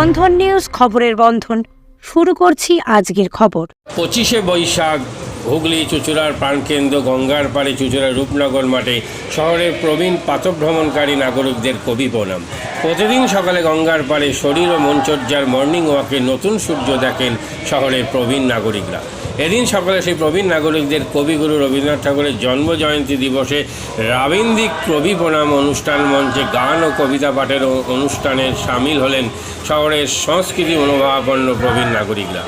বন্ধন news খবরের বন্ধন। শুরু করছি আজকের খবর। পঁচিশে বৈশাখ, হুগলি চুচুড়ার প্রাণকেন্দ্র গঙ্গার পাড়ে চুচুড়ার রূপনগর মাঠে শহরের প্রবীণ পাতভ্রমণকারী নাগরিকদের কবি প্রণাম। প্রতিদিন সকালে গঙ্গার পাড়ে শরীর ও মনচর্যার মর্নিং ওয়াকে নতুন সূর্য দেখেন শহরের প্রবীণ নাগরিকরা। এদিন সকালে সেই প্রবীণ নাগরিকদের কবিগুরু রবীন্দ্রনাথ ঠাকুরের জন্ম জয়ন্তী দিবসে রাবীন্দিক কবি প্রণাম অনুষ্ঠান মঞ্চে গান ও কবিতা পাঠের অনুষ্ঠানে সামিল হলেন শহরের সংস্কৃতি মনোভাবাপন্ন প্রবীণ নাগরিকরা।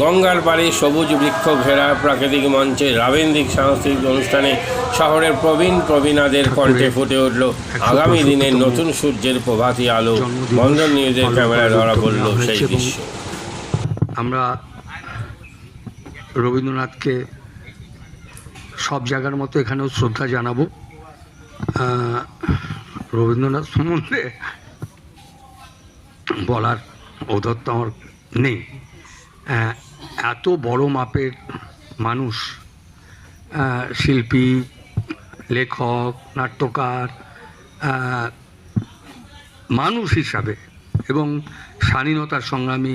গঙ্গার পাড়ে সবুজ বৃক্ষ ঘেরা প্রাকৃতিক মঞ্চে রাবেন্দিক সাংস্কৃতিক অনুষ্ঠানে শহরের প্রবীণ প্রবীণাদের কণ্ঠে ফুটে উঠল আগামী দিনের নতুন সূর্যের প্রভাতী আলো বন্ধন নিউজের ক্যামেরায় ধরা পড়ল সেই দৃশ্য। আমরা রবীন্দ্রনাথকে সব জায়গার মতো এখানেও শ্রদ্ধা জানাব। রবীন্দ্রনাথ সম্বন্ধে বলার ঔদত্ত আমার নেই। এত বড় মাপের মানুষ শিল্পী, লেখক, নাট্যকার মানুষ হিসাবে এবং স্বাধীনতার সংগ্রামী,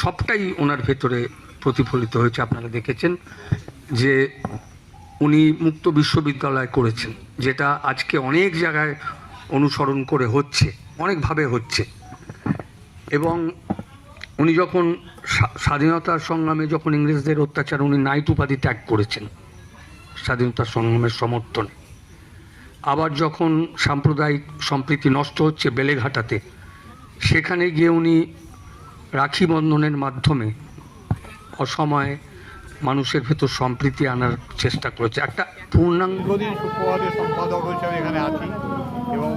সবটাই ওনার ভেতরে প্রতিফলিত হয়েছে, আপনারা দেখেছেন, যে উনি মুক্ত বিশ্ববিদ্যালয় করেছেন, যেটা আজকে অনেক জায়গায় অনুসরণ করে হচ্ছে, অনেকভাবে হচ্ছে। এবং উনি যখন স্বা- স্বাধীনতার সংগ্রামে যখন ইংরেজদের অত্যাচার, উনি নাইট উপাধি ত্যাগ করেছেন, স্বাধীনতা সংগ্রামের সমর্থনে। আবার যখন সাম্প্রদায়িক সম্প্রীতি নষ্ট হচ্ছে বেলেঘাটাতে, সেখানে গিয়ে উনি রাখি বন্ধনের মাধ্যমে অসময়ে মানুষের ভেতর সম্প্রীতি আনার চেষ্টা করেছে। একটা পূর্ণাঙ্গ সুপ্রভাতের সম্পাদক হিসাবে এখানে আছি এবং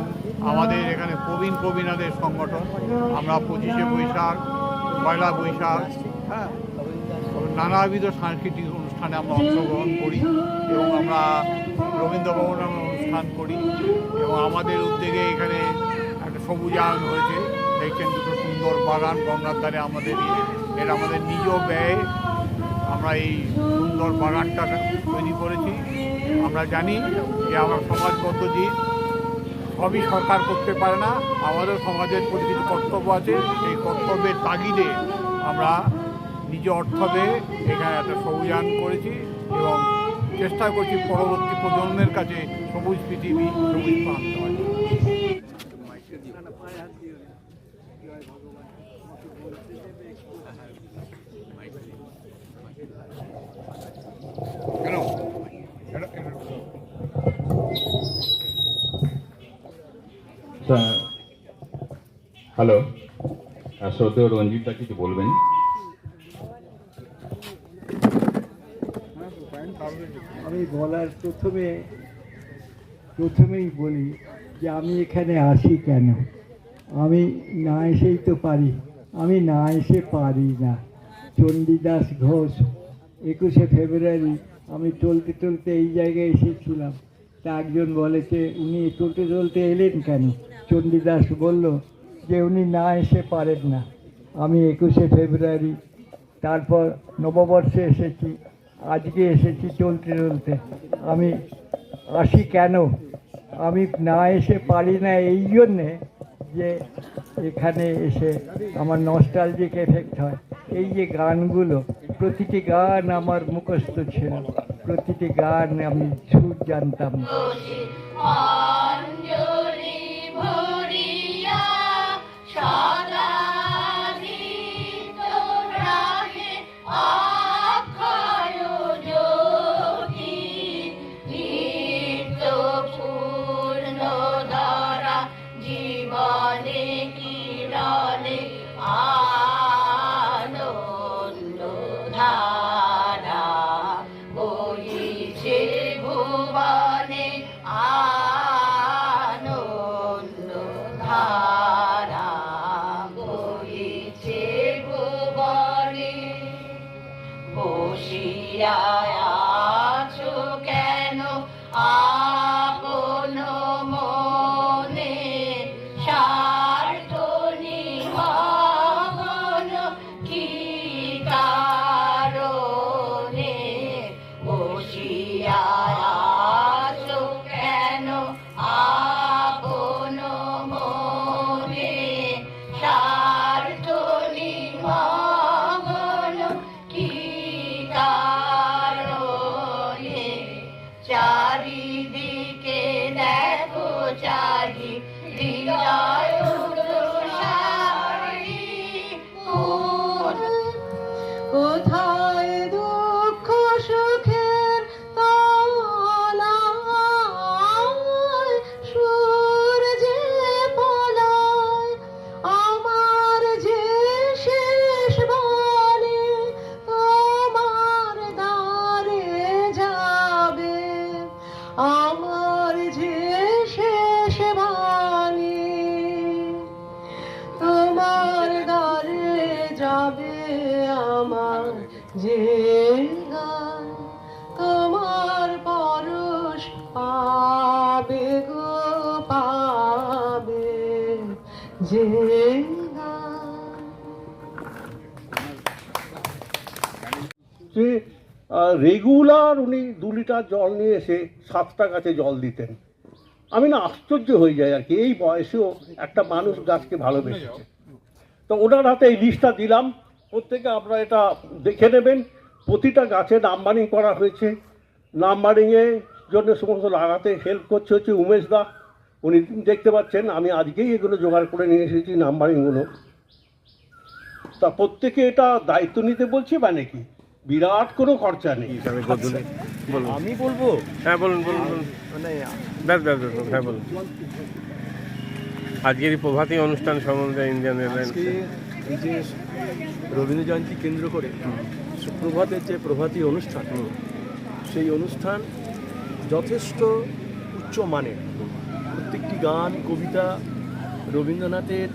আমাদের এখানে প্রবীণ প্রবীণাদের সংগঠন, আমরা পঁচিশে বৈশাখ, পয়লা বৈশাখ হ্যাঁ নানাবিধ সাংস্কৃতিক অনুষ্ঠানে আমরা অংশগ্রহণ করি এবং আমরা রবীন্দ্র আমরা অনুষ্ঠান করি এবং আমাদের উদ্যোগে এখানে একটা সবুজায়ন হয়েছে। দেখছেন দুটো সুন্দর বাগান, গঙ্গার ধারে আমাদের এটা আমাদের নিজ ব্যয়ে। আমরা এই সুন্দর বাগানটা তৈরি করেছি। আমরা জানি যে আমরা সমাজ পদ্ধতি সবই সরকার করতে পারে না। আমাদের সমাজের প্রতি কিছু কর্তব্য আছে। সেই কর্তব্যের তাগিদে আমরা নিজ অর্থ এখানে একটা সবুজায়ন করেছি এবং চেষ্টা করছি পরবর্তী প্রজন্মের কাছে সবুজ পৃথিবী, সবুজ প্রান্ত হয় হ্যালো হ্যাঁ, শ্রদ্ধেয় রঞ্জিতদা কিছু বলবেন? আমি বলার প্রথমে প্রথমেই বলি যে আমি এখানে আসি কেন? আমি না এসেই তো পারি। আমি না এসে পারি না। চণ্ডীদাস ঘোষ, একুশে ফেব্রুয়ারি আমি চলতে চলতে এই জায়গায় এসেছিলাম। তা একজন বলেছে, উনি চলতে চলতে এলেন কেন? চণ্ডীদাস বলল, যে উনি না এসে পারেন না। আমি একুশে ফেব্রুয়ারি, তারপর নববর্ষে এসেছি, আজকে এসেছি চলতে চলতে। আমি আসি কেন? আমি না এসে পারি না এই জন্যে যে এখানে এসে আমার নস্টালজিক এফেক্ট হয়। এই যে গানগুলো, প্রতিটি গান আমার মুখস্থ ছিল, প্রতিটি গান আমি সুর জানতাম। যে যে রেগুলার উনি দু লিটার জল নিয়ে এসে সাতটা গাছে জল দিতেন। আমি না আশ্চর্য হয়ে যাই আর কি, এই বয়সেও একটা মানুষ গাছকে ভালোবেসেছে। তো ওনার হাতে এই লিস্টটা দিলাম, প্রত্যেকে আপনারা এটা দেখে নেবেন। প্রতিটা গাছে নাম্বারিং করা হয়েছে। নাম্বারিংয়ের জন্য সমস্ত লাগাতে হেল্প করছে হচ্ছে উমেশ দা। উনি দেখতে পাচ্ছেন আমি আজকেই এগুলো জোগাড় করে নিয়ে এসেছি নাম্বারিংগুলো। তা প্রত্যেকে এটা দায়িত্ব নিতে বলছি বা নাকি? বিরাট কোনো খরচা নেই। আমি বলব হ্যাঁ বলুন বলুন বলুন। মানে ব্যাস ব্যাস ব্যাস ব্যাস, হ্যাঁ বলুন। আজকের এই প্রভাতী অনুষ্ঠান সম্বন্ধে ইন্ডিয়ান এয়ারলাইন্স এই যে রবীন্দ্র জয়ন্তী কেন্দ্র করে সুপ্রভাতের যে প্রভাতী অনুষ্ঠান সেই অনুষ্ঠান যথেষ্ট উচ্চ মানের। প্রত্যেকটি গান, কবিতা রবীন্দ্রনাথের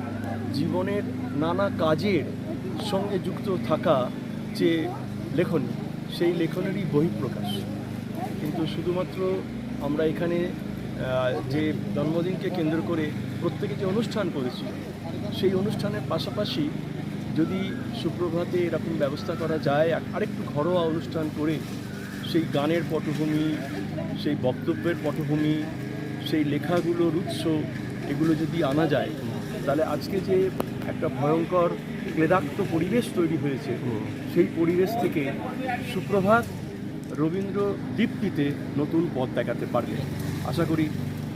জীবনের নানা কাজের সঙ্গে যুক্ত থাকা যে লেখনী, সেই লেখনেরই বহিঃপ্রকাশ। কিন্তু শুধুমাত্র আমরা এখানে যে জন্মদিনকে কেন্দ্র করে প্রত্যেকে যে অনুষ্ঠান করেছি সেই অনুষ্ঠানের পাশাপাশি যদি সুপ্রভাতে এরকম ব্যবস্থা করা যায় আরেকটু ঘরোয়া অনুষ্ঠান করে সেই গানের পটভূমি, সেই বক্তব্যের পটভূমি সেই লেখাগুলোর উৎস, এগুলো যদি আনা যায়, তাহলে আজকে যে একটা ভয়ঙ্কর ক্লেদাক্ত পরিবেশ তৈরি হয়েছে, সেই পরিবেশ থেকে সুপ্রভাত রবীন্দ্র দীপ্তিতে নতুন পথ দেখাতে পারবে। আশা করি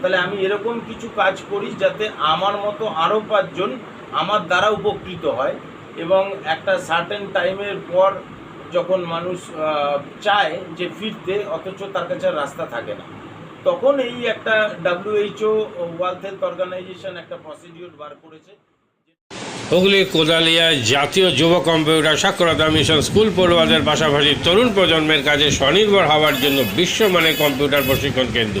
তাহলে আমি এরকম কিছু কাজ করি যাতে আমার মতো আরও পাঁচজন আমার দ্বারা উপকৃত হয় এবং একটা সার্টেন টাইমের পর যখন মানুষ চায় যে ফিরতে, অথচ তার কাছে রাস্তা থাকে না। তখন এই একটা ডাব্লিউএইচও ওয়ার্ল্ড হেলথ অর্গানাইজেশন একটা প্রসিডিউর বার করেছে। হুগলি, কোদালিয়া জাতীয় যুব কম্পিউটার সাক্ষরতা মিশন স্কুল পড়ুয়াদের পাশাপাশি তরুণ প্রজন্মের কাজে স্বনির্ভর হওয়ার জন্য বিশ্বমানের কম্পিউটার প্রশিক্ষণ কেন্দ্র।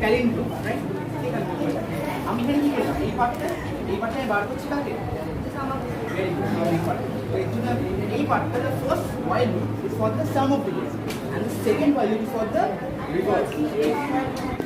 ট্যালেন্ট রাইট আমি এখানে কি এই পার্টটা এই পার্টটা বার করছি কাকে এই পার্টটা the first while loop is for the sum of and the second value for the reverse